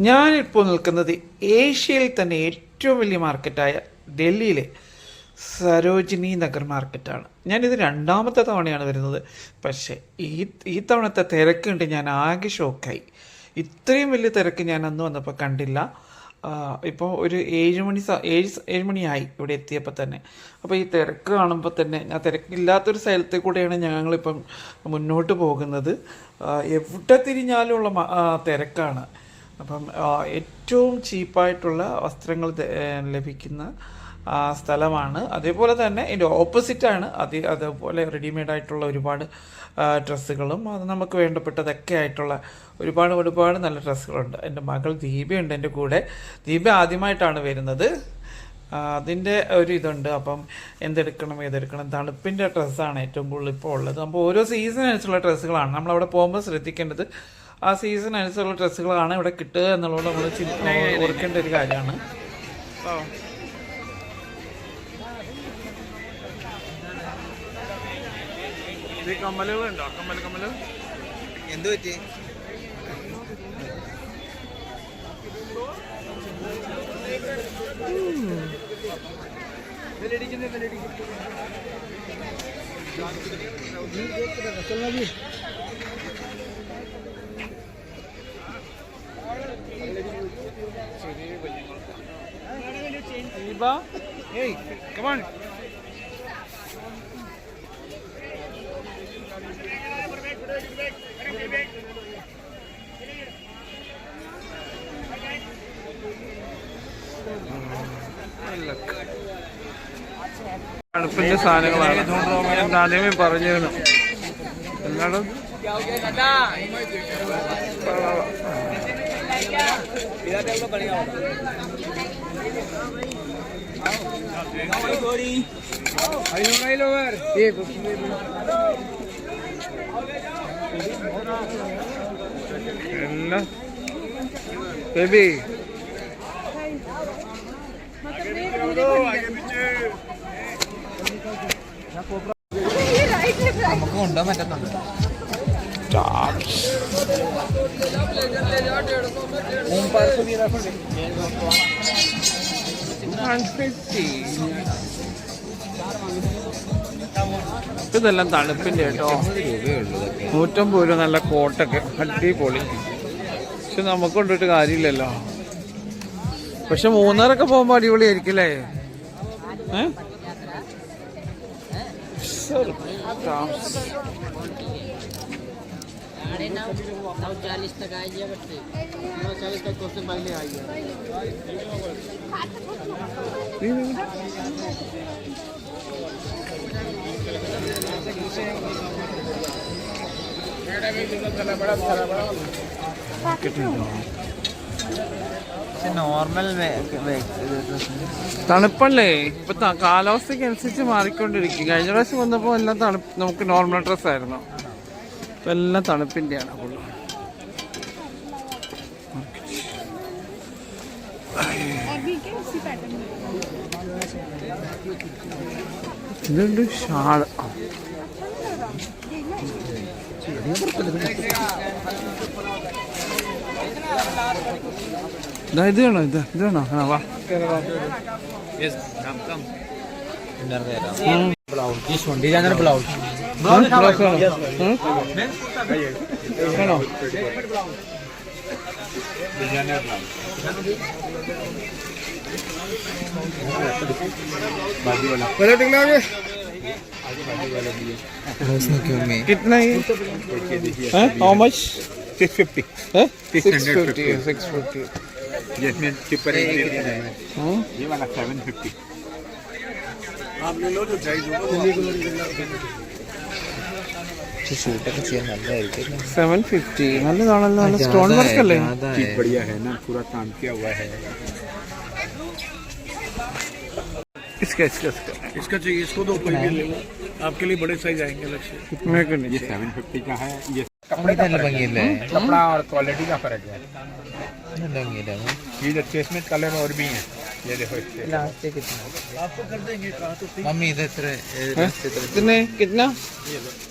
ഞാനിപ്പോൾ നിൽക്കുന്നത് ഏഷ്യയിൽ തന്നെ ഏറ്റവും വലിയ മാർക്കറ്റായ ഡൽഹിയിലെ സരോജിനി നഗർ മാർക്കറ്റാണ്. ഞാനിത് രണ്ടാമത്തെ തവണയാണ് വരുന്നത്. പക്ഷേ ഈ ഈ തവണത്തെ തിരക്ക് കണ്ട് ഞാൻ ആകെ ഷോക്കായി. ഇത്രയും വലിയ തിരക്ക് ഞാൻ അന്ന് വന്നപ്പോൾ കണ്ടില്ല. ഇപ്പോൾ ഒരു ഏഴ് മണി ഏഴ് ഏഴ് മണിയായി ഇവിടെ എത്തിയപ്പോൾ തന്നെ. അപ്പോൾ ഈ തിരക്ക് കാണുമ്പോൾ തന്നെ ആ തിരക്കില്ലാത്തൊരു സ്ഥലത്തിൽ കൂടെയാണ് ഞങ്ങളിപ്പം മുന്നോട്ട് പോകുന്നത്. എവിടെ തിരിഞ്ഞാലുള്ള തിരക്കാണ്. അപ്പം ഏറ്റവും ചീപ്പായിട്ടുള്ള വസ്ത്രങ്ങൾ ലഭിക്കുന്ന സ്ഥലമാണ്. അതേപോലെ തന്നെ ഇതിന്റെ ഓപ്പോസിറ്റാണ് അത് അതേപോലെ റെഡിമെയ്ഡ് ആയിട്ടുള്ള ഒരുപാട് ഡ്രസ്സുകളും അത് നമുക്ക് വേണ്ടപ്പെട്ടതൊക്കെ ആയിട്ടുള്ള ഒരുപാട് ഒരുപാട് നല്ല ഡ്രസ്സുകളുണ്ട്. എന്റെ മകൾ ദീപയുണ്ട് എന്റെ കൂടെ. ദീപ ആദ്യമായിട്ടാണ് വരുന്നത്. അതിന്റെ ഒരു ഇതുണ്ട്. അപ്പം എന്തെടുക്കണം ഏതെടുക്കണം തണുപ്പിന്റെ ഡ്രസ്സാണ് ഏറ്റവും കൂടുതൽ ഇപ്പോൾ ഉള്ളത്. അപ്പോൾ ഓരോ സീസൺ അനുസരിച്ചുള്ള ഡ്രസ്സുകളാണ്. നമ്മളവിടെ പോകുമ്പോൾ ശ്രദ്ധിക്കേണ്ടത് ആ സീസൺ അനുസരിച്ചുള്ള ഡ്രസ്സുകളാണ് ഇവിടെ കിട്ടുക എന്നുള്ളത് നമ്മൾ ഓർക്കേണ്ട ഒരു കാര്യമാണ്. കമ്മലുകളുണ്ടോ? കമ്മൽ കമ്മൽ എന്ത് പറ്റി? ദീപ ഏയ് കമാൺ തണുപ്പിന്റെ സാധനങ്ങളാണ്. ഞാൻ ആദ്യമേ പറഞ്ഞിരുന്നു. എല്ലാടും എല്ലാം ബേബി നമുക്ക് കൊണ്ടുപോകാൻ പറ്റുന്നുണ്ട് ഇതെല്ലാം തണുപ്പിന്റെ കേട്ടോ. നൂറ്റമ്പത് രൂപ നല്ല കോട്ടൊക്കെ അടിപൊളി. പക്ഷെ നമുക്ക് കൊണ്ടിട്ട് കാര്യമില്ലല്ലോ. പക്ഷെ മൂന്നാറൊക്കെ പോകുമ്പോ അടിപൊളിയായിരിക്കും അല്ലേ? ഏ? સાડે નવ નવ ચાલીસ તક આવી ગયા બચ્ચે નવ ચાલીસ તક તો પહેલે આવી ગયા നോർമൽ തണുപ്പല്ലേ? ഇപ്പൊ കാലാവസ്ഥയ്ക്ക് അനുസരിച്ച് മാറിക്കൊണ്ടിരിക്കും. കഴിഞ്ഞ പ്രാവശ്യം വന്നപ്പോ എല്ലാം തണുപ്പ് നമുക്ക് നോർമൽ ഡ്രസ് ആയിരുന്നു. ഇപ്പൊ എല്ലാം തണുപ്പിന്റെയാണ്. ഫുള്ള് ഇതുണ്ട് ഷാൾ? ഇതാ വേണോ? ഇത് ഇത് വേണോ? ആ വാ. ബ്ലൗസ് ബ്ലൗസ് कितना है? How much six fifty six fifty six fifty जिसमें ये वाला सेवन फिफ्टी लो जो चाहिए। 750 ഷൂട്ടൊക്കെ ചെയ്യാൻ നല്ലതായിരിക്കും സെവൻ ഫിഫ്റ്റി നല്ലതാണല്ലോ നല്ല സ്റ്റോൺ വർക്ക് അല്ലേ चीज बढ़िया है ना पूरा काम किया हुआ है इसका इसका इसका इसका चाहिए इसको दो कोई भी ले लो आपके लिए बड़े साइज आएंगे अलग से मेरे को ये नहीं 750 का है ये കപ്പടി നല്ല ഭംഗിയല്ലേ कपड़ा और क्वालिटी का फर्क है നല്ല ഭംഗിയില്ലേ ये अच्छे इसमें कलर और भी हैं ये देखो इसके ലാസ്റ്റ് കിട്ടുന്ന മമ്മി ഇത് എത്ര ഏത് हैं? dress എത്ര कितने कितना हैं कलर हम्म?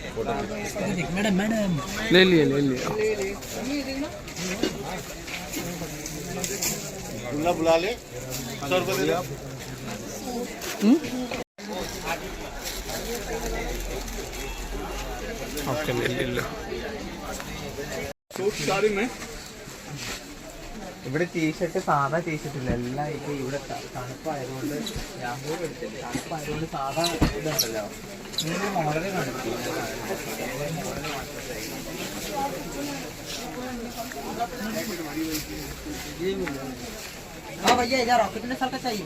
मैडम मैडम ले लिए ले लिए। बुला बुला ले। सर बोले आप ഓക്കെ ले ले लो सूट साड़ी में ഇവിടെ ടീഷർട്ട് സാധാ ടീഷർട്ട് ഇല്ല എല്ലാം ഇപ്പൊ ഇവിടെ ത- തണുപ്പായതുകൊണ്ട് ഞാൻ പോലും എടുത്തില്ല തണുപ്പായതുകൊണ്ട് സാധാ ഇതുണ്ടല്ലോ നിങ്ങൾ മോഡല് കണ്ടിട്ടില്ല हाँ भैया इधर आओ कितने साल का चाहिए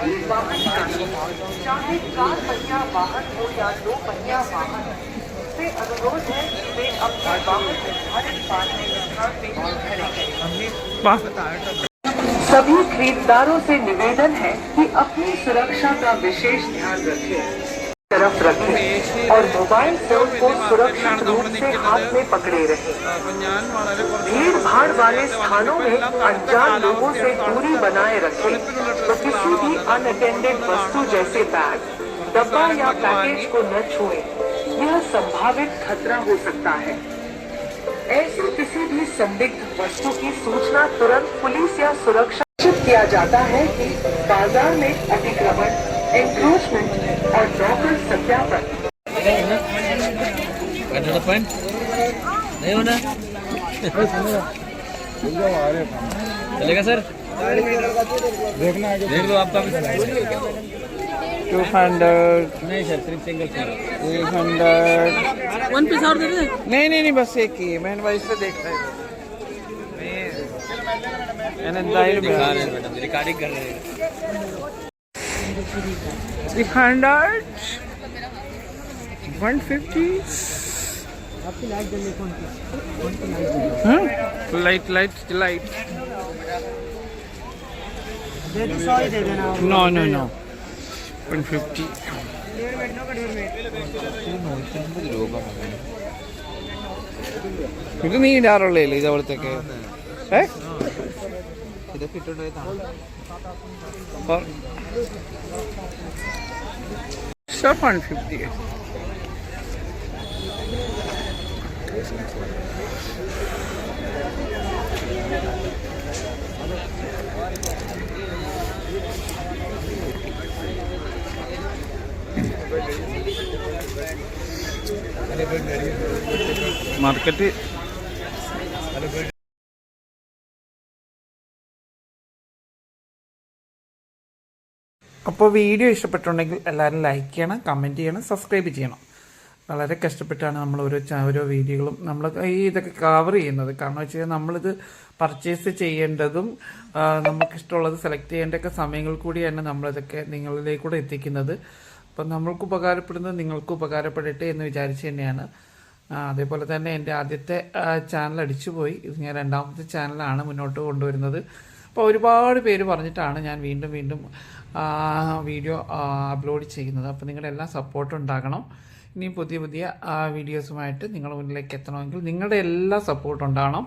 वाहन निकासी चाहे चार पहिया वाहन हो या दो पहिया वाहन से अनुरोध है कि वे अपने वाहन निर्धारित पार्किंग खड़े सभी खरीदारों से निवेदन है कि अपनी सुरक्षा का विशेष ध्यान रखें। तरफ़ रखें और मोबाइल फ़ोन को सुरक्षित रूप से हाथ में पकड़े रहें। भीड़ भाड़ वाले स्थानों में अनजान लोगों से दूरी बनाए रखें। तो किसी भी अनअटेंडेड वस्तु जैसे बैग डब्बा या पैकेज को न छुए। यह संभावित खतरा हो सकता है। ऐसी किसी भी संदिग्ध वस्तु की सूचना तुरंत पुलिस या सुरक्षा किया जाता है कि बाज़ार में अतिक्रमण नहीं होना चलेगा सर देखना देख लो आपका भी टू हंड्रेड नहीं sir three single three hundred one piece और दे दे। नहीं नहीं नहीं बस एक ही मैंने वाइस से देख रहे मैंने दाहिर दिखा रहे हैं मैडम रिकॉर्डिंग कर रहे हैं। 300 150 hmm? light light light no no no 150 ഇത് നീ ഇടാറുള്ളേ ഇതേപോലത്തെ ഏ ഇതൊക്കെ ഇട്ടുകൊണ്ടുപോയതാണ് വൺ ഫിഫ്റ്റി മാർക്കറ്റ് അപ്പോൾ വീഡിയോ ഇഷ്ടപ്പെട്ടുണ്ടെങ്കിൽ എല്ലാവരും ലൈക്ക് ചെയ്യണം കമന്റ് ചെയ്യണം സബ്സ്ക്രൈബ് ചെയ്യണം. വളരെ കഷ്ടപ്പെട്ടാണ് നമ്മൾ ഓരോ ഓരോ വീഡിയോകളും നമ്മൾ ഈ ഇതൊക്കെ കവർ ചെയ്യുന്നത്. കാരണം വെച്ച് കഴിഞ്ഞാൽ നമ്മളിത് പർച്ചേസ് ചെയ്യേണ്ടതും നമുക്കിഷ്ടമുള്ളത് സെലക്ട് ചെയ്യേണ്ടൊക്കെ സമയങ്ങൾ കൂടിയാണ് നമ്മളിതൊക്കെ നിങ്ങളിലേക്കൂടെ എത്തിക്കുന്നത്. അപ്പം നമ്മൾക്ക് ഉപകാരപ്പെടുന്നത് നിങ്ങൾക്ക് ഉപകാരപ്പെടട്ടെ എന്ന് വിചാരിച്ച് തന്നെയാണ്. അതേപോലെ തന്നെ എന്റെ ആദ്യത്തെ ചാനൽ അടിച്ചുപോയി. ഇത് ഞാൻ രണ്ടാമത്തെ ചാനലാണ് മുന്നോട്ട് കൊണ്ടുവരുന്നത്. അപ്പോൾ ഒരുപാട് പേര് പറഞ്ഞിട്ടാണ് ഞാൻ വീണ്ടും വീണ്ടും വീഡിയോ അപ്ലോഡ് ചെയ്യുന്നത്. അപ്പോൾ നിങ്ങളുടെ എല്ലാ സപ്പോർട്ടും ഉണ്ടാകണം. ഇനിയും പുതിയ പുതിയ വീഡിയോസുമായിട്ട് നിങ്ങളുടെ മുന്നിലേക്ക് എത്തണമെങ്കിൽ നിങ്ങളുടെ എല്ലാ സപ്പോർട്ടും ഉണ്ടാകണം.